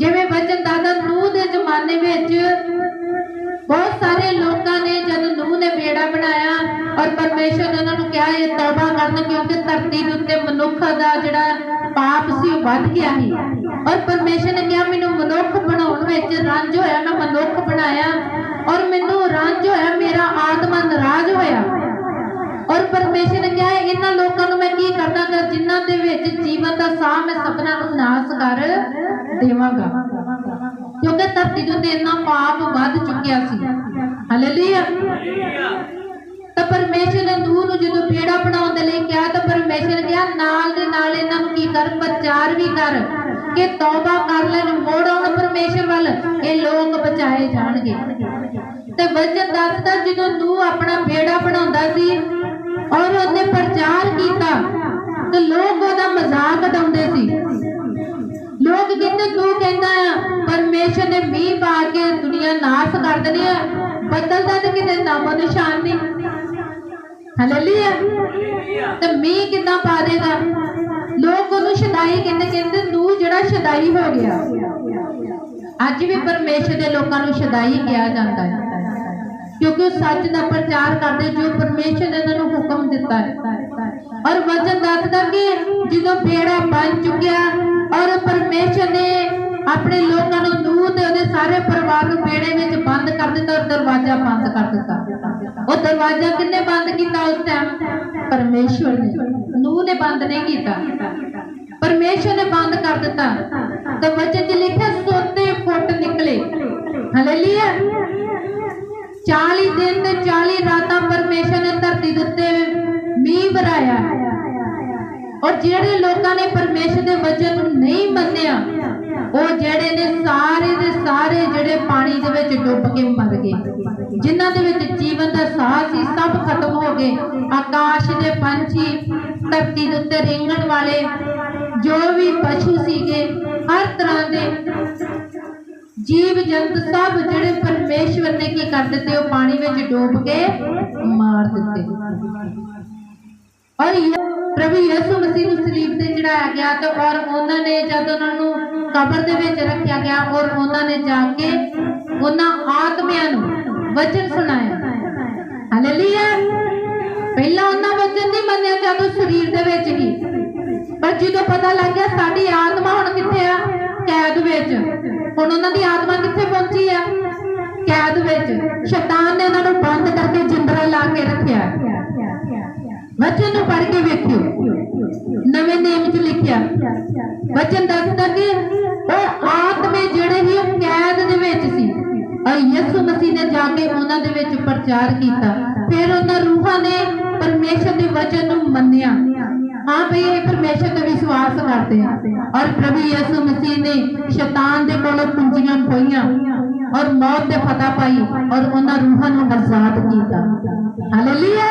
ਜਿਵੇਂ ਵਚਨ ਦਾਦਾ ਨੂਹ ਦੇ ਜ਼ਮਾਨੇ ਵਿੱਚ ਬਹੁਤ ਸਾਰੇ ਲੋਕਾਂ ਨੇ ਜਦ ਨੂਹ ਨੇ ਬੇੜਾ ਬਣਾਇਆ ਔਰ ਪਰਮੇਸ਼ਰ ਨੇ ਉਹਨਾਂ ਨੂੰ ਕਿਹਾ, ਇਹ ਤੌਬਾ ਕਰਨ ਕਿਉਂਕਿ ਧਰਤੀ ਦੇ ਉੱਤੇ ਮਨੁੱਖ ਦਾ ਜਿਹੜਾ ਪਾਪ ਸੀ ਉਹ ਵੱਧ ਗਿਆ ਸੀ। ਔਰ ਪਰਮੇਸ਼ਰ ਨੇ ਕਿਹਾ, ਮੈਨੂੰ ਮਨੁੱਖ ਬਣਾਉਣ ਵਿੱਚ ਰੰਜ ਹੋਇਆ, ਮੈਂ ਮਨੁੱਖ ਬਣਾਇਆ ਔਰ ਮੈਨੂੰ ਰੰਜ ਹੋਇਆ, ਮੇਰਾ ਆਤਮਾ ਨਾਰਾਜ਼ ਹੋਇਆ। ਔਰ ਪਰਮੇਸ਼ਰ ਨੇ ਕਿਹਾ, ਇਹਨਾਂ ਲੋਕਾਂ ਨੂੰ ਮੈਂ ਕੀ ਕਰਦਾਗਾ? ਜਿਨ੍ਹਾਂ ਦੇ ਵਿੱਚ ਜੀਵਨ ਦਾ ਸਾਹ ਮੈਂ ਸਭਨਾਂ ਨੂੰ ਨਾਸ ਕਰ ਦੇਵਾਂਗਾ। ਕਿਉਂਕਿ ਧਰਤੀ ਦੇ ਉੱਤੇ ਇੰਨਾ ਪਾਪ ਵੱਧ ਚੁੱਕਿਆ ਸੀ। ਹਾਲੇਲੂਇਆ ਤਾਂ ਪਰਮੇਸ਼ਰ ਨੇ ਨੂਹ ਨੂੰ ਜਦੋਂ ਪੇੜਾ ਬਣਾਉਣ ਦੇ ਲਈ ਕਿਹਾ, ਤਾਂ ਪਰਮੇਸ਼ਰ ਕਿਹਾ, ਨਾਲ ਦੇ ਨਾਲ ਇਹਨਾਂ ਨੂੰ ਕੀ ਕਰ, ਪ੍ਰਚਾਰ ਵੀ ਕਰ, ਕਿ ਤੌਬਾ ਕਰ ਲੈਣ, ਮੋੜ ਆਉਣ ਪਰਮੇਸ਼ਰ ਵੱਲ। ਇਹ ਲੋਕ ਬਚਾਏ ਜਾਣਗੇ। ਤੇ ਵਚਨ ਦੱਸਦਾ, ਜਦੋਂ ਨੂਹ ਆਪਣਾ ਬੇੜਾ ਬਣਾਉਂਦਾ ਸੀ ਔਰ ਉਹਨੇ ਪ੍ਰਚਾਰ ਕੀਤਾ, ਤੇ ਲੋਕ ਉਹਦਾ ਮਜ਼ਾਕ ਉਡਾਉਂਦੇ ਮੀਂਹ ਪਾ ਕੇ ਦੁਨੀਆ ਨਾਸ ਕਰ ਦੇਣੀ ਆ। ਬਦਲਦਾ ਤੇ ਕਿਤੇ ਨਾਮੋ ਨਿਸ਼ਾਨ ਨਹੀਂ। ਹਾਲੇਲੂਇਆ ਤੇ ਮੀਂਹ ਕਿੱਦਾਂ ਪਾ ਦੇਗਾ? ਲੋਕ ਉਹਨੂੰ ਸ਼ਦਾਈ ਕਹਿੰਦੇ ਕਹਿੰਦੇ ਤੂੰ ਜਿਹੜਾ ਸ਼ਦਾਈ ਹੋ ਗਿਆ। ਅੱਜ ਵੀ ਪਰਮੇਸ਼ਰ ਦੇ ਲੋਕਾਂ ਨੂੰ ਸ਼ਦਾਈ ਕਿਹਾ ਜਾਂਦਾ ਹੈ। ਕਿਉਂਕਿ ਉਹ ਸੱਚ ਦਾ ਪ੍ਰਚਾਰ ਕਰਦੇ, ਜੋ ਪਰਮੇਸ਼ਰ ਨੇ ਉਹਨਾਂ ਨੂੰ ਹੁਕਮ ਦਿੱਤਾ ਹੈ। ਔਰ ਵਚਨ ਦੱਸਦਾ ਕਿ ਜਦੋਂ ਬੇੜਾ ਬਣ ਚੁੱਕਿਆ ਔਰ ਪਰਮੇਸ਼ਰ ਨੇ ਆਪਣੇ ਲੋਕਾਂ ਨੂੰ ਨੂਹ ਤੇ ਉਹਦੇ ਸਾਰੇ ਪਰਿਵਾਰ ਨੂੰ ਬੇੜੇ ਵਿੱਚ ਬੰਦ ਕਰ ਦਿੱਤਾ ਔਰ ਦਰਵਾਜ਼ਾ ਬੰਦ ਕਰ ਦਿੱਤਾ। ਉਹ ਦਰਵਾਜ਼ਾ ਕਿੰਨੇ ਬੰਦ ਕੀਤਾ ਉਸ ਟਾਈਮ ਪਰਮੇਸ਼ਵਰ ਨੇ। ਨੂਹ ਨੇ ਬੰਦ ਨਹੀਂ ਕੀਤਾ। ਪਰਮੇਸ਼ਵਰ ਨੇ ਬੰਦ ਕਰ ਦਿੱਤਾ। ਤਾਂ ਵਚਨ 'ਚ ਲਿਖਿਆ, ਸੋਤੇ ਫੁੱਟ ਨਿਕਲੇ। ਹਾਲੇਲੂਇਆ 40 ਦਿਨ ਤੇ 40 ਰਾਤਾਂ ਪਰਮੇਸ਼ਰ ਨੇ ਧਰਤੀ ਦੇ ਉੱਤੇ ਮੀਂਹ ਵਰਾਇਆ। ਔਰ ਜਿਹੜੇ ਲੋਕਾਂ ਨੇ ਪਰਮੇਸ਼ਰ ਦੇ ਵਚਨ ਨੂੰ ਨਹੀਂ ਮੰਨਿਆ, ਉਹ ਜਿਹੜੇ ਨੇ ਸਾਰੇ ਵਿੱਚ ਡੁੱਬ ਕੇ ਮਰ ਗਏ। ਜਿਨ੍ਹਾਂ ਦੇ ਵਿੱਚ ਜੀਵਨ ਦਾ ਸਾਹ ਸੀ, ਸਭ ਖਤਮ ਹੋ ਗਏ। ਆਕਾਸ਼ ਦੇ ਪੰਛੀ, ਧਰਤੀ ਦੇ ਉੱਤੇ ਰੇਂਗਣ ਵਾਲੇ ਜੋ ਵੀ ਪਸ਼ੂ ਸੀਗੇ, ਹਰ ਤਰ੍ਹਾਂ ਦੇ ਜੀਵ ਜੰਤ ਸਭ ਜਿਹੜੇ ਪਰਮੇਸ਼ਵਰ ਨੇ ਕੀ ਕਰ ਦਿੱਤੇ, ਉਹ ਪਾਣੀ ਵਿੱਚ ਡੋਬ ਕੇ ਮਾਰ ਦਿੱਤੇ। ਔਰ ਪ੍ਰਭੂ ਯਿਸੂ ਮਸੀਹ ਨੂੰ ਸਲੀਬ ਤੇ ਚੜਾਇਆ ਗਿਆ ਤੇ ਔਰ ਉਹਨਾਂ ਨੇ ਜਦ ਉਹਨਾਂ ਨੂੰ ਕਬਰ ਦੇ ਵਿੱਚ ਰੱਖਿਆ ਗਿਆ, ਔਰ ਉਹਨਾਂ ਨੇ ਜਾ ਕੇ ਉਹਨਾਂ ਆਤਮਿਆਂ ਨੂੰ ਵਚਨ ਸੁਣਾਇਆ। ਹਾਲੇਲੂਇਆ ਪਹਿਲਾਂ ਉਹਨਾਂ ਵਚਨ ਨਹੀਂ ਮੰਨਿਆ ਜਦੋਂ ਸਰੀਰ ਦੇ ਵਿੱਚ ਹੀ। ਪਰ ਜਦੋਂ ਪਤਾ ਲੱਗ ਗਿਆ, ਸਾਡੀ ਆਤਮਾ ਹੁਣ ਕਿੱਥੇ ਆ? ਕੈਦ ਵਿੱਚ। ਹੁਣ ਉਹਨਾਂ ਦੀ ਆਤਮਾ ਕਿੱਥੇ ਪਹੁੰਚੀ ਆ? ਕੈਦ ਵਿੱਚ। ਸ਼ੈਤਾਨ ਨੇ ਉਹਨਾਂ ਨੂੰ ਬੰਦ ਕਰਕੇ ਜਿੰਦਰਾ ਲਾ ਕੇ ਰੱਖਿਆ। ਵਚਨ ਨੂੰ ਪੜ੍ਹ ਕੇ ਵੇਖਿਓ। ਨਵੇਂ ਨੇਮ 'ਚ ਲਿਖਿਆ। ਵਚਨ ਦੱਸਦਾ ਕਿ ਉਹ ਆਤਮੇ ਜਿਹੜੇ ਹੀ ਉਹ ਕੈਦ ਦੇ ਵਿੱਚ ਸੀ। ਔਰ ਯਿਸੂ ਮਸੀਹ ਨੇ ਜਾ ਕੇ ਉਹਨਾਂ ਦੇ ਵਿੱਚ ਪ੍ਰਚਾਰ ਕੀਤਾ। ਫਿਰ ਉਹਨਾਂ ਰੂਹਾਂ ਨੇ ਪਰਮੇਸ਼ਰ ਦੇ ਵਚਨ ਨੂੰ ਮੰਨਿਆ। ਹਾਂ ਭਈ ਇਹ ਪਰਮੇਸ਼ਰ ਤੇ ਵਿਸ਼ਵਾਸ ਕਰਦੇ ਆ। ਔਰ ਪ੍ਰਭੂ ਯਿਸੂ ਮਸੀਹ ਨੇ ਸ਼ੈਤਾਨ ਦੇ ਕੋਲੋਂ ਕੁੰਜੀਆਂ ਖੋਈਆਂ ਔਰ ਮੌਤ ਤੇ ਫਤਹ ਪਾਈ ਔਰ ਉਹਨਾਂ ਰੂਹਾਂ ਨੂੰ ਆਜ਼ਾਦ ਕੀਤਾ। ਹਾਲੇਲੂਇਆ